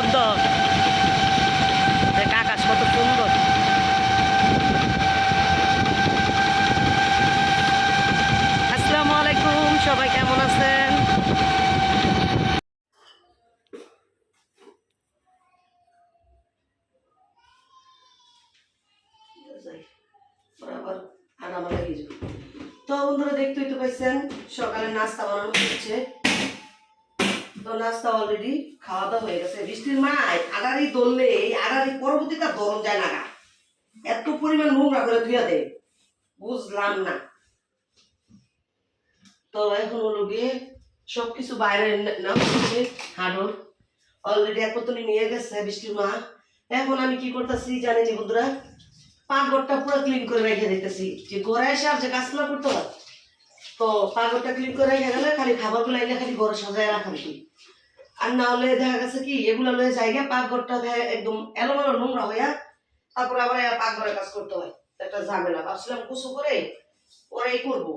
শব্দ। আকাশ কত সুন্দর। আসসালামু আলাইকুম, সবাই কেমন আছেন? তো বন্ধুরা দেখতেই তো পাইছেন, সকালে নাস্তা বানানো হচ্ছে। তো অলরেডি খাওয়া দাওয়া হয়ে গেছে। বৃষ্টির মায় এই যায় না। এত পরিমাণ নোংরা করে ধুয়ে দেয় বুঝলাম না। তো এখন হলো গিয়ে সবকিছু বাইরে নাম হচ্ছে অলরেডি এক নিয়ে গেছে বৃষ্টির মা। এখন আমি কি করতেছি জানেনি বন্ধুরা? পাকঘরটা পুরো ক্লিন করে রেখে দিতেছি। যে ঘরে এসে আর যে কাজ না করতে হয় তো পাকঘরটা ক্লিন করে রেখে গেলে খালি খাবারগুলো এলে খালি ঘরে সাজায় রাখা কি আর না হলে দেখা গেছে কি এগুলো লয়ে জায়গা পাকঘরটা একদম এলোমেলো নোংরা হইয়া তারপরে আবার এ পাকঘরে কাজ করতে হয়। একটা ঝামেলা। ভাবছিলাম কুসু করে পরেই করব।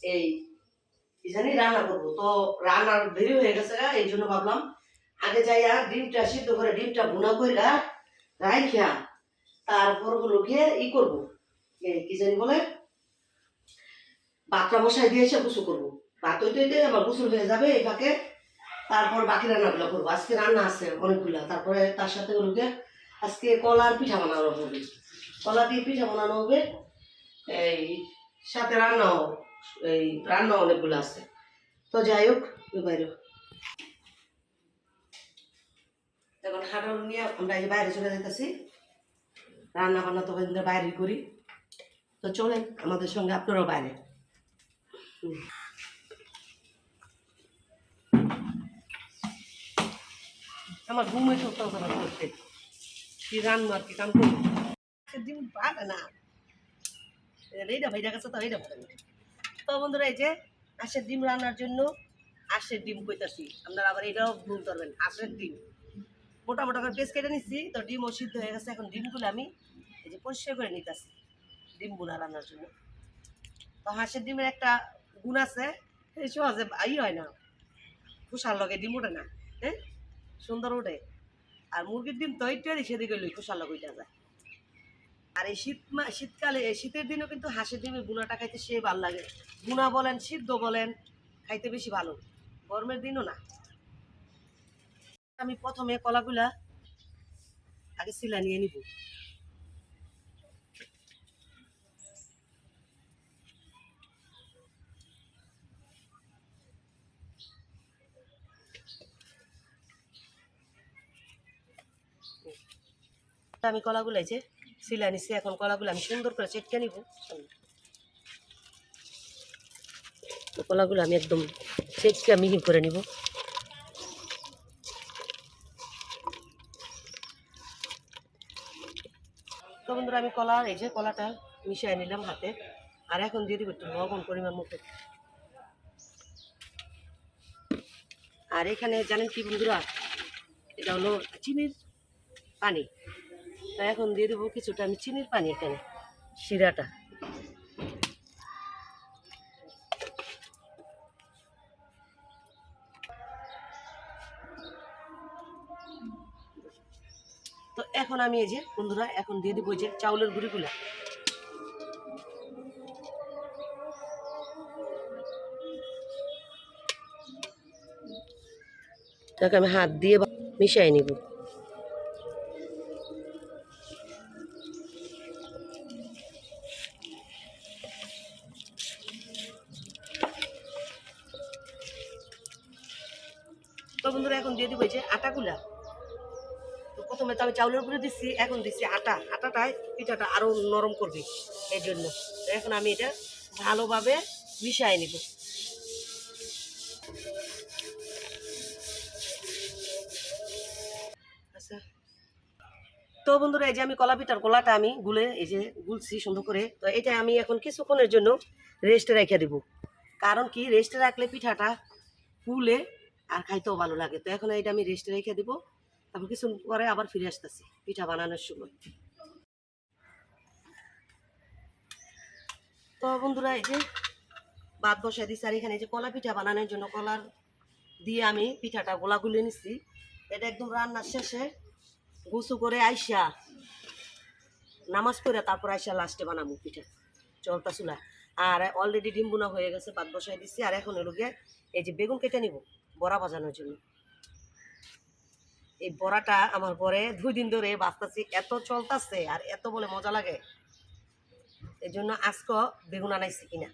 এই কি জানি রান্না করব। তো রান্নার দেরি হয়ে গেছে গা, এই জন্য ভাবলাম আগে যাইয়া ডিমটা সিদ্ধ করে ডিমটা ভুনা কইরা রাইখা তারপর হলো গিয়ে ই করব। কি জানি বলে ভাতটা বসাই দিয়ে এসে গুছু করব। ভাত হইতে হইতে আমার গুছুল হয়ে যাবে এই ফাঁকে। তারপর বাকি রান্নাগুলো করব। আজকে রান্না আছে অনেকগুলা। তারপরে তার সাথে গিয়ে আজকে কলার পিঠা বানানো হবে। কলা দিয়ে পিঠা বানানো হবে। এই সাথে রান্নাও, এই রান্না অনেকগুলো আছে। তো যাই হোক বাইরে। এখন হাঁটার নিয়ে আমরা এই বাইরে চলে যেতেছি রান্না বান্না তো বাইরে করি। তো চলেন আমাদের সঙ্গে আপনারাও বাইরে। আমার ঘুমে সত্য কথা করতে কি রান্না আর কি কাম করি ডিম পারে না। এইটা ভাইটা কাছে তো এইটা না। তো বন্ধুরা, এই যে হাঁসের ডিম রান্নার জন্য হাঁসের ডিম কইতাছি। আপনারা আবার এটাও ভুল করবেন হাঁসের ডিম। মোটা মোটা করে পেস্ট কেটে নিচ্ছি তো ডিমও সিদ্ধ হয়ে গেছে। এখন ডিমগুলো আমি এই যে পরিষ্কার করে নিতেছি, ডিম বোনা রান্নার জন্য। তো হাঁসের ডিমের একটা গুণ আছে এই সহজে ই হয় না। খুশার লগে ডিম ওঠে না হ্যাঁ? সুন্দর ওঠে আর মুরগির ডিম তো এইটাই সেদিকে লই খুশার লগে ওইটা যায়। আর এই শীত শীতকালে, এই শীতের দিনেও কিন্তু হাঁসের ডিমের বুনাটা খাইতে সে ভালো লাগে। বুনা বলেন, সিদ্ধ বলেন, খাইতে বেশি ভালো। গরমের দিনও না। আমি প্রথমে কলাগুলা আগে সিলা নিয়ে নিব। আমি কলাগুলো এই যে সিলা নিছি এখন কলাগুলো আমি সুন্দর করে চেটকে নিব। তো কলাগুলো আমি একদম চেটকে মিহি করে নিব। তো বন্ধুরা, আমি কলা, এই যে কলাটা মিশিয়ে নিলাম হাতে, আর এখন দিয়ে দিব একটু লবণ পরিমাণ মতো। আর এখানে জানেন কি বন্ধুরা, এটা হলো চিনির পানি। তো এখন দিয়ে দেবো কিছুটা, আমি চিনির পানি এখানে, শিরাটা। তো এখন আমি এই যে, বন্ধুরা, এখন দিয়ে দেবো যে চাউলের গুঁড়িগুলা। তাকে আমি হাত দিয়ে মিশাই নিব। বন্ধুরা, এখন দিয়ে দিব যে আটাগুলা। তো প্রথমে তো আমি চাউলের উপরে দিচ্ছি এখন দিচ্ছি আটা। আটাটায় পিঠাটা আরও নরম করবে এই জন্য। এখন আমি এটা ভালোভাবে মিশাই নিব। আচ্ছা। তো বন্ধুরা, এই যে আমি কলা পিঠার কলাটা আমি গুলে, এই যে গুলছি সুন্দর করে। তো এটা আমি এখন কিছুক্ষণের জন্য রেস্টে রেখে দিব। কারণ কি? রেস্টে রাখলে পিঠাটা ফুলে আর খাইতেও ভালো লাগে। তো এখন এটা আমি রেস্টে রেখে দিব। তারপর কিছু পরে আবার ফিরে আসতেছি, পিঠা বানানোর সময়। তো বন্ধুরা, এই যে ভাত বসাই দিচ্ছি আর এখানে যে কলা পিঠা বানানোর জন্য কলার দিয়ে আমি পিঠাটা গোলা গুলে নিচ্ছি এটা একদম রান্নার শেষে গুছু করে আইসা নামাজ পড়ে তারপর আইসা লাস্টে বানাবো পিঠা। চলতা চুলা। আর অলরেডি ডিম বোনা হয়ে গেছে, ভাত বসাই দিচ্ছি আর এখন এলো গিয়ে এই যে বেগুন কেটে নিব। বড়া বাজানোর জন্য। এই বড়াটা আমার পরে দুই দিন ধরে বাঁচতেছি, এত চলতেছে আর এত বলে মজা লাগে। এই জন্য আজকে বেগুন আনাইছি কিনা।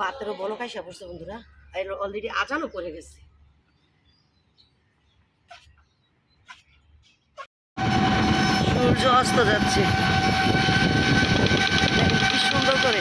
বাতেরও বলো কাইসা পড়ছে বন্ধুরা। অলরেডি আজানও করে গেছে। সূর্য অস্ত যাচ্ছে। কি সুন্দর করে।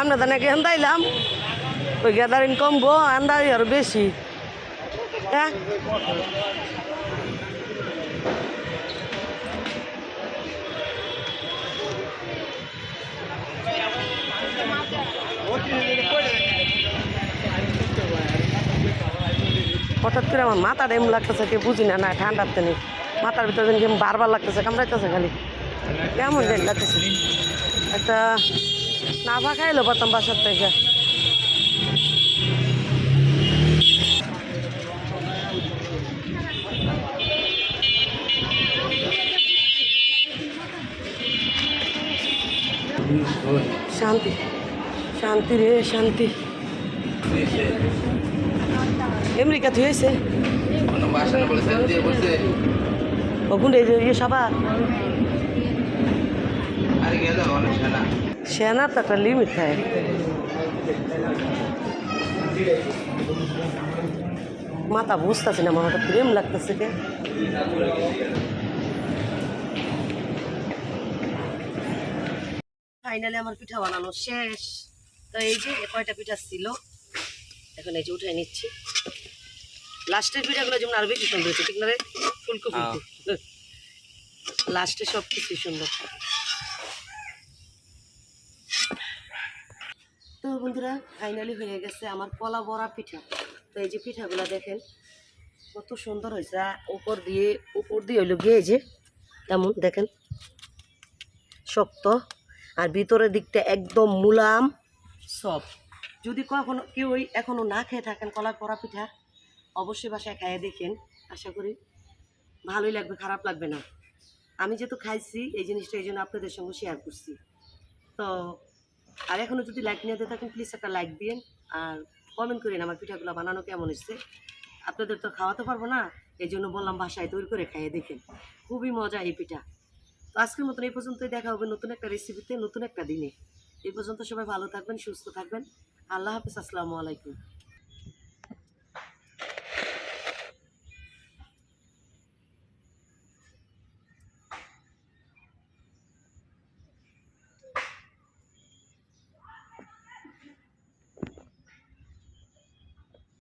সামনে তো নাকি আন্দাইলাম। ওই গ্যাদারিং কমবো, আন্দাই আর বেশি। হ্যাঁ? হঠাৎ করে আমার মাথাটা এমন লাগতেছে কেউ বুঝি না না ঠান্ডার তেনে মাথার ভিতরে যেন বারবার লাগতেছে, কামড়াইতেছে খালি। কেমন যেন লাগতেছে। একটা নাভা খাইলো পারতাম বাসার থেকে। শান্তি শান্তি রে, শান্তি। আমেরিকা থেকে হয়েছে? কোনো বাসা না বলে স্যার ওখানে এই যে ইয়ে আরে গেল, অনেক তো একটা লিমিট থাকে মাথা বুঝতেছে না আমার প্রেম লাগতেছে কে? ফাইনালি আমার পিঠা বানানো শেষ। তো এই যে কয়টা পিঠা ছিল এখন এই যে উঠে নিচ্ছি। লাস্টের পিঠাগুলো যেমন আরও বেশি সুন্দর হচ্ছে ঠিক না রে? ফুলকো ফুলকো লাস্টে সব কিছু সুন্দর। তো বন্ধুরা ফাইনালি হয়ে গেছে আমার কলা বড়া পিঠা। তো এই যে পিঠাগুলো দেখেন, কত সুন্দর হয়েছে। উপর দিয়ে উপর দিয়ে হইল গিয়ে যে, তেমন দেখেন, শক্ত। আর ভিতরের দিকটা একদম মুলাম সব যদি কখনো কেউ এখনও না খেয়ে থাকেন কলা পড়া পিঠা, অবশ্যই বাসায় খাইয়ে দেখেন। আশা করি ভালোই লাগবে, খারাপ লাগবে না। আমি যেহেতু খাইছি, এই জিনিসটা এই জন্য আপনাদের সঙ্গে শেয়ার করছি। তো আর এখনও যদি লাইক নিয়ে থাকেন প্লিজ একটা লাইক দিন আর কমেন্ট করেন আমার পিঠাগুলো বানানো কেমন এসছে আপনাদের তো খাওয়াতে পারব না এই জন্য বললাম বাসায় তৈরি করে খাইয়ে দেখেন। খুবই মজা এই পিঠা। তো আজকের মতন এই পর্যন্তই দেখা হবে নতুন একটা রেসিপিতে নতুন একটা দিনে। এই পর্যন্ত সবাই ভালো থাকবেন, সুস্থ থাকবেন। আল্লাহ হাফিজ, আসসালামু আলাইকুম।